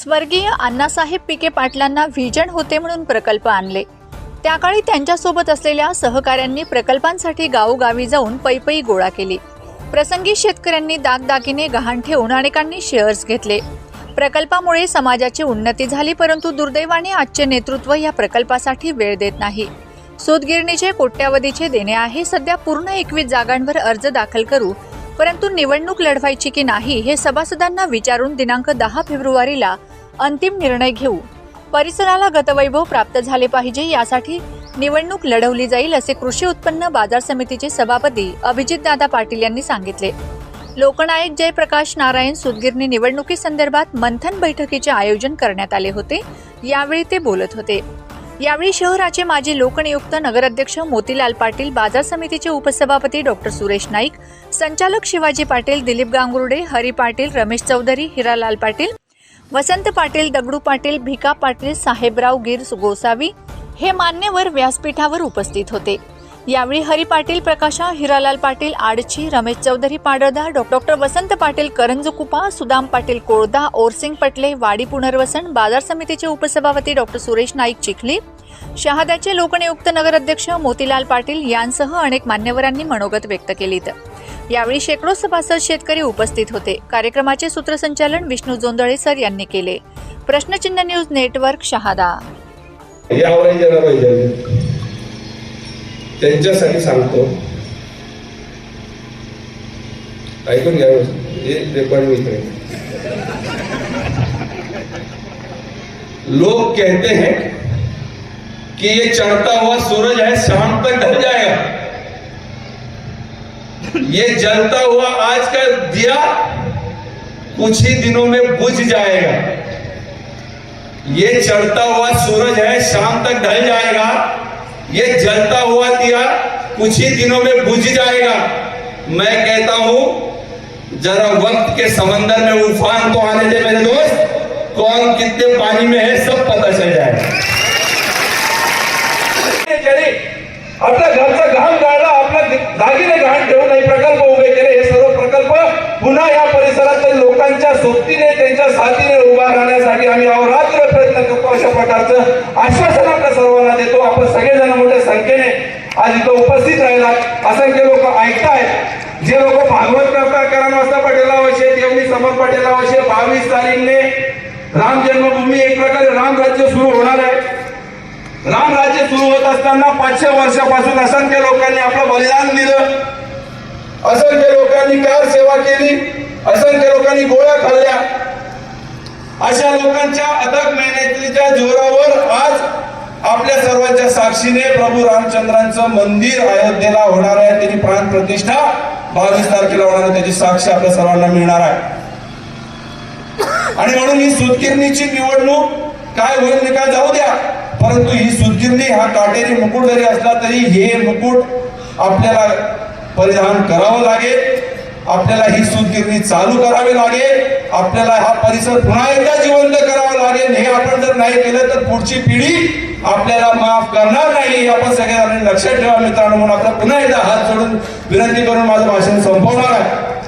स्वर्गीय अण्णासाहेब पिके पाटलांना व्हिजन होते म्हणून प्रकल्प आणले. त्याकाळी त्यांच्यासोबत असलेल्या सहकाऱ्यांनी प्रकल्पांसाठी गावोगावी जाऊन पैपई गोळा केली. प्रसंगी शेतकऱ्यांनी दागदागिने गहाण ठेवून अनेकांनी शेअर्स घेतले. प्रकल्पामुळे समाजाची उन्नती झाली परंतु दुर्दैवाने आजचे नेतृत्व या प्रकल्पासाठी वेळ देत नाही. सूतगिरणीचे कोट्यावधीचे देणे आहे सध्या पूर्ण एकवीस जागांवर अर्ज दाखल करू परंतु निवडणूक लढवायची की नाही हे सभासदांना विचारून दिनांक दहा फेब्रुवारीला अंतिम निर्णय घेऊ. परिसराला गतवैभव प्राप्त झाले पाहिजे यासाठी निवडणूक लढवली जाईल असे कृषी उत्पन्न बाजार समितीचे सभापती अभिजितदादा पाटील यांनी सांगितले. लोकनायक जयप्रकाश नारायण सुदगिरणी निवडणुकीसंदर्भात मंथन बैठकीचे आयोजन करण्यात आले होते. यावेळी ते बोलत होते. यावेळी शहराचे माजी लोकनियुक्त नगराध्यक्ष मोतीलाल पाटील बाजार समितीचे उपसभापती डॉक्टर सुरेश नाईक संचालक शिवाजी पाटील दिलीप गांगुर्डे हरी पाटील रमेश चौधरी हिरालाल पाटील वसंत पाटील दगडू पाटील भिका पाटील साहेबराव गिर गोसावी हे मान्यवर व्यासपीठावर उपस्थित होते. यावेळी हरी पाटील प्रकाशा हिरालाल पाटील आडची रमेश चौधरी पाडळदा डॉक्टर वसंत पाटील करंजकुपा सुदाम पाटील कोळदा ओरसिंग पटले वाडी पुनर्वसन बाजार समितीचे उपसभापती डॉक्टर सुरेश नाईक चिखली शहाद्याचे लोकनियुक्त नगराध्यक्ष मोतीलाल पाटील यांसह अनेक मान्यवरांनी मनोगत व्यक्त केलीत. यावेळी शेकडो सभासद शेतकरी उपस्थित होते. कार्यक्रमाचे सूत्रसंचालन विष्णू जोंदळे सर यांनी केले. प्रश्नचिन्ह न्यूज नेटवर्क शहादा. त्यांच्यासाठी सांगतो. ऐकून घ्या इकडे. लोग कहते हैं कि ये चढ़ता हुआ सूरज है, शाम तक ढल जाएगा। ये जलता हुआ आज का दिया कुछ ही दिनों में बुझ जाएगा। ये चढ़ता हुआ सूरज है, शाम तक ढल जाएगा। ये जलता हुआ दिया कुछ ही दिनों में बुझ जाएगा। मैं कहता हूँ, जरा वक्त के समंदर में उफान तो आने दे मेरे दोस्त। कौन कितने पानी में है, सब पता चल जाएगा आपल्या घरचा घाम गाळला आपल्या दागिने घाण ठेवून प्रकल्प उभे केले हे सर्व प्रकल्प। पुन्हा या परिसरातील लोकांच्या सोबतीने त्यांच्या साथीने उभा राहण्यासाठी आम्ही प्रयत्न करतो अशा प्रकारचं आश्वासन आपल्या सर्वांना देतो. आपण सगळेजण संख्येने आज इथं उपस्थित राहिला असंख्य लोक ऐकतायत. जे लोक भागवत करतात कारण वाजता पटेला अवशे देवनी समर पटेला वर्षे बावीस तारीखने राम जन्मभूमी एक प्रकारे राम राज्य सुरू होणार आहे. राम राज्य सुरू होत असताना पाचशे वर्षापासून असंख्य लोकांनी आपलं बलिदान दिलं. असंख्य लोकांनी कार सेवा केली. असंख्य लोकांनी गोळ्या खाल्ल्या. अशा लोकांच्या अथक मेहनतीच्या जोरावर आज आपल्या सर्वांच्या साक्षीने प्रभू रामचंद्रांचं मंदिर अयोध्येला होणार आहे. त्याची प्राण प्रतिष्ठा बावीस तारखेला होणार आहे. त्याची साक्ष आपल्या सर्वांना मिळणार आहे. आणि म्हणून ही सुतगिरणीची निवडणूक काय होईल निकाल जाऊ द्या. परंतु ही सुतगिरणी हा काटेरी मुकुट जरी असला तरी हे मुकुट आपल्याला परिधान करावं लागेल. आपल्याला ही सुतगिरणी चालू करावी लागेल. आपल्याला हा परिसर पुन्हा एकदा जिवंत करावा लागेल. हे आपण जर नाही केलं तर पुढची पिढी आपल्याला माफ करणार नाही. हे आपण सगळ्यांनी लक्षात ठेवा मित्रांनो. म्हणून आपला पुन्हा एकदा हात जोडून विनंती करून माझं भाषण संपवणार आहे.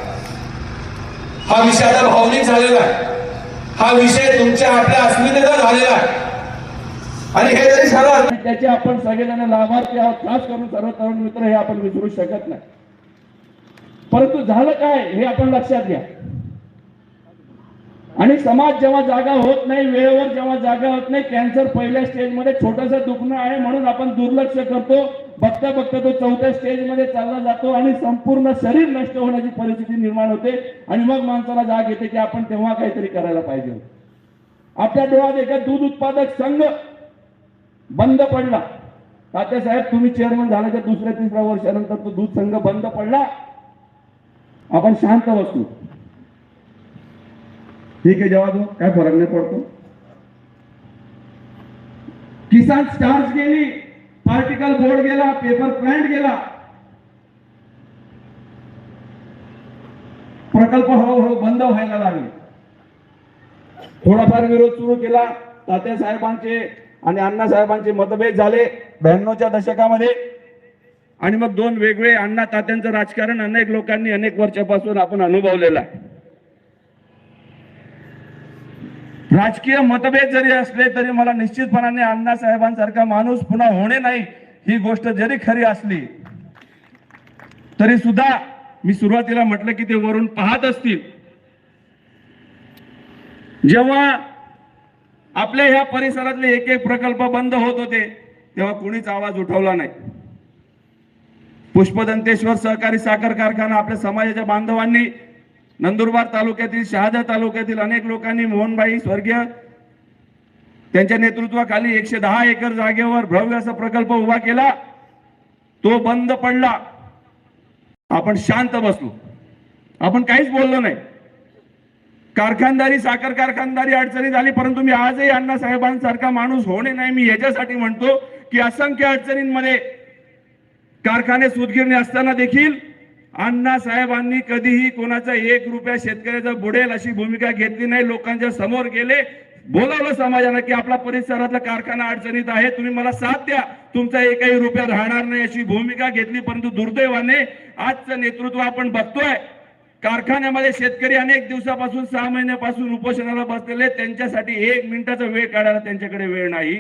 हा विषय आता भावनिक झालेला आहे. हा विषय तुमच्या आपल्या अस्मितेचा झालेला आहे. आणि हे जरी झालं त्याचे आपण सगळेजण लाभार्थी आहोत. खास करून सर्व तरुण मित्र हे आपण विसरू शकत नाही. परंतु झालं काय हे आपण लक्षात घ्या. आणि समाज जेव्हा जागा होत नाही वेळेवर जेव्हा जागा होत नाही कॅन्सर पहिल्या स्टेजमध्ये छोटंसं दुखणं आहे म्हणून आपण दुर्लक्ष करतो. बघता बघता तो चौथ्या स्टेजमध्ये चालला जातो आणि संपूर्ण शरीर नष्ट होण्याची परिस्थिती निर्माण होते. आणि मग माणसाला जाग येते की आपण तेव्हा काहीतरी करायला पाहिजे. आपल्या डोळ्यात एका दूध उत्पादक संघ बंद पडला. तात्यासाहेब तुम्ही चेअरमन झाल्याच्या दुसऱ्या तिसऱ्या वर्षानंतर तो दूध संघ बंद पडला. आपण शांत बसतो ठीक आहे जेव्हा तो काय फरक नाही पडतो किसान स्टार्च गेली पार्टिकल बोर्ड गेला पेपर प्लांट गेला। प्रकल्प हळूहळू बंद व्हायला लागले. थोडाफार विरोध सुरू केला तात्या साहेबांचे आणि अण्णा साहेबांचे मतभेद झाले ब्याण्णवच्या दशकामध्ये. आणि मग दोन वेगळे अण्णा तात्यांचं राजकारण अनेक लोकांनी अनेक वर्षापासून आपण अनुभवलेलं आहे. राजकीय मतभेद जरी असले तरी मला निश्चितपणाने अण्णासाहेबांसारखा माणूस पुन्हा होणे नाही ही गोष्ट जरी खरी असली तरी सुद्धा मी सुरुवातीला म्हटलं की ते वरून पाहत असतील. जेव्हा आपल्या ह्या परिसरातले एक एक प्रकल्प बंद होत होते तेव्हा कुणीच आवाज उठवला नाही. पुष्पदंतेश्वर सहकारी साखर कारखाना आपल्या समाजाच्या बांधवांनी नंदुरबार तालुक्यातील शहादा तालुक्यातील अनेक लोकांनी मोहनबाई स्वर्गीय त्यांच्या नेतृत्वाखाली एकशे दहा एकर जागेवर भव्य असा प्रकल्प उभा केला. तो बंद पडला. आपण शांत बसलो. आपण काहीच बोललो नाही. कारखानदारी साखर कारखानदारी अडचणी झाली परंतु मी आजही अण्णासाहेबांसारखा माणूस होणे नाही. मी याच्यासाठी म्हणतो की असंख्य अडचणींमध्ये कारखाने सुदगिरणी असताना देखील अण्णा साहेबांनी कधीही कोणाचा एक रुपया शेतकऱ्याचा बुडेल अशी भूमिका घेतली नाही. लोकांच्या समोर गेले. बोलावलं समाजाला की आपला परिसरातला कारखाना अडचणीत आहे. तुम्ही मला साथ द्या. तुमचा एकही रुपया राहणार नाही अशी भूमिका घेतली परंतु दुर्दैवाने आजचं नेतृत्व आपण बघतोय. कारखान्यामध्ये शेतकरी अनेक दिवसापासून सहा महिन्यापासून उपोषणाला बसलेले त्यांच्यासाठी एक मिनिटाचा वेळ काढायला त्यांच्याकडे वेळ नाही.